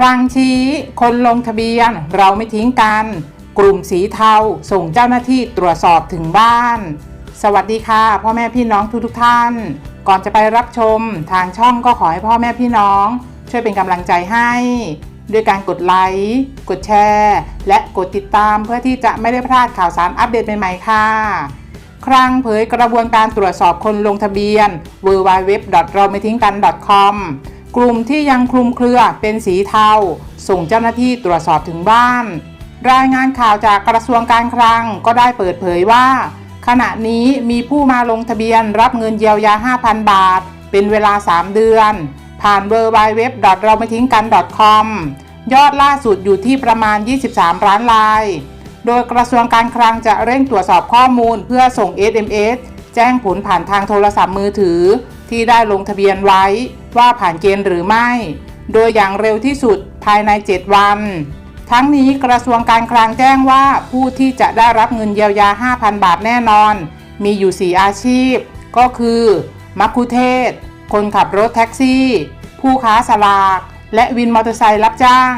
ครั้งชี้คนลงทะเบียนเราไม่ทิ้งกัน กลุ่มสีเทาส่งเจ้าหน้าที่ตรวจสอบถึงบ้าน สวัสดีค่ะ พ่อแม่พี่น้องทุกทุกท่าน ก่อนจะไปรับชมทางช่องก็ขอให้พ่อแม่พี่น้อง ช่วยเป็นกำลังใจให้ ด้วยการกดไลค์กดแชร์ และกดติดตามเพื่อที่จะไม่ได้พลาดข่าวสารอัปเดตใหม่ๆค่ะครั้งเผยกระบวนการตรวจสอบคนลงทะเบียน w w w เราไม่ทิ้งกัน .com กลุ่มที่ยังคลุมเครือเป็นสีเทา ส่งเจ้าหน้าที่ตรวจสอบถึงบ้าน รายงานข่าวจากกระทรวงการคลังก็ได้เปิดเผยว่า ขณะนี้มีผู้มาลงทะเบียนรับเงินเยียวยา 5,000 บาท เป็นเวลา 3 เดือน ผ่าน w w w เราไม่ทิ้งกัน .com ยอดล่าสุดอยู่ที่ประมาณ 23 ล้านลาย โดยกระทรวงการคลังจะเร่งตรวจสอบข้อมูลเพื่อส่ง SMS แจ้งผลผ่านทางโทรศัพท์มือถือ ที่ได้ลงทะเบียนไว้ ว่าผ่านเกณฑ์หรือไม่ โดยอย่างเร็วที่สุดภายใน 7 วัน ทั้งนี้กระทรวงการคลังแจ้งว่าผู้ที่จะได้รับเงินเยียวยา 5,000 บาทแน่นอน มีอยู่ 4 อาชีพ ก็คือมัคคุเทศ คนขับรถแท็กซี่ ผู้ค้าสลาก และวินมอเตอร์ไซค์รับจ้าง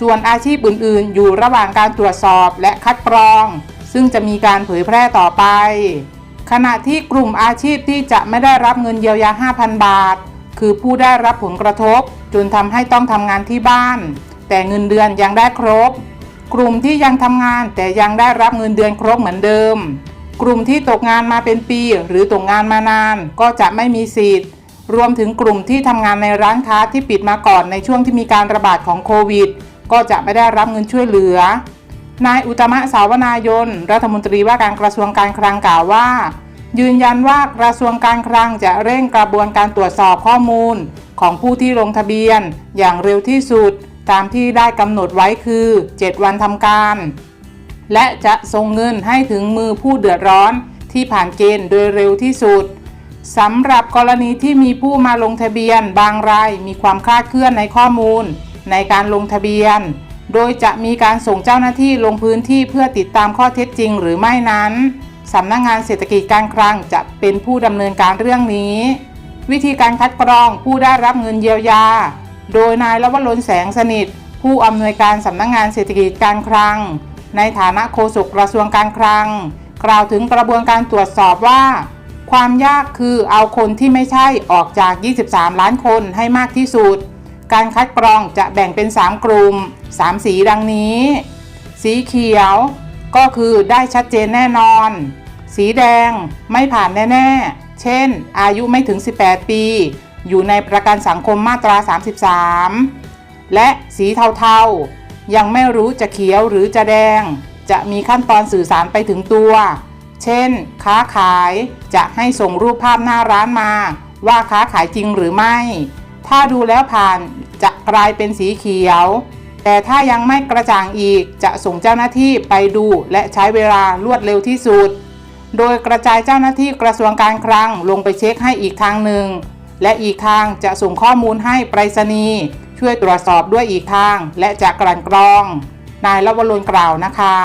ส่วนอาชีพอื่น ๆ อยู่ระหว่างการตรวจสอบและคัดกรอง ซึ่งจะมีการเผยแพร่ต่อไปขณะที่กลุ่มอาชีพที่จะไม่ได้รับเงินเยียวยา 5,000 บาท คือผู้ได้รับผลกระทบจนทำให้ต้องทำงานที่บ้าน แต่เงินเดือนยังได้ครบ กลุ่มที่ยังทำงานแต่ยังได้รับเงินเดือนครบเหมือนเดิม กลุ่มที่ตกงานมาเป็นปี หรือตกงานมานานก็จะไม่มีสิทธิ์ รวมถึงกลุ่มที่ทำงานในร้านค้าที่ปิดมาก่อนในช่วงที่มีการระบาดของโควิด ก็จะไม่ได้รับเงินช่วยเหลือ นายอุตมะสาวนายน รัฐมนตรีว่าการกระทรวงการคลังกล่าวว่า ยืนยันว่ากระทรวงการคลังจะเร่งกระบวนการตรวจสอบข้อมูล ของผู้ที่ลงทะเบียน อย่างเร็วที่สุด ตามที่ได้กำหนดไว้คือ 7 วันทำการ และจะส่งเงินให้ถึงมือผู้เดือดร้อนที่ผ่านเกณฑ์โดยเร็วที่สุดสำหรับกรณีที่มีผู้มาลงทะเบียนบางรายมีความคลาดเคลื่อนในข้อมูล ในการลงทะเบียน โดยจะมีการส่งเจ้าหน้าที่ลงพื้นที่เพื่อติดตามข้อเท็จจริงหรือไม่นั้น สำนักงงานเศรษฐกิจการคลังจะเป็นผู้ดำเนินการเรื่องนี้ วิธีการคัดกรองผู้ได้รับเงินเยียวยา โดยนายลวรนแสงสนิท ผู้อำนวยการสำนักงงานเศรษฐกิจการคลัง ในฐานะโฆษกกระทรวงการคลัง กล่าวถึงกระบวนการตรวจสอบว่า ความยากคือเอาคนที่ไม่ใช่ออกจาก 23 ล้านคนให้มากที่สุด การคัดกรองจะแบ่งเป็น 3 กลุ่ม 3 สีดังนี้ สีเขียว ก็คือได้ชัดเจนแน่นอน สีแดงไม่ผ่านแน่ ๆ เช่น อายุไม่ถึง 18 ปี อยู่ในประกันสังคมมาตรา 33 และสีเทาๆ ยังไม่รู้จะเขียวหรือจะแดง จะมีขั้นตอนสื่อสารไปถึงตัว เช่น ค้าขายจะให้ส่งรูปภาพหน้าร้านมา ว่าค้าขายจริงหรือไม่ ถ้าดูแล้วผ่านจะกลายเป็นสีเขียว แต่ถ้ายังไม่กระจ่างอีกจะส่งเจ้าหน้าที่ไปดูและใช้เวลารวดเร็วที่สุด โดยกระจายเจ้าหน้าที่กระทรวงการคลังลงไปเช็คให้อีกทางหนึ่ง และอีกทางจะส่งข้อมูลให้ไปรษณีย์ช่วยตรวจสอบด้วยอีกทางและจะกลั่นกรอง นายลวรนกล่าวนะคะ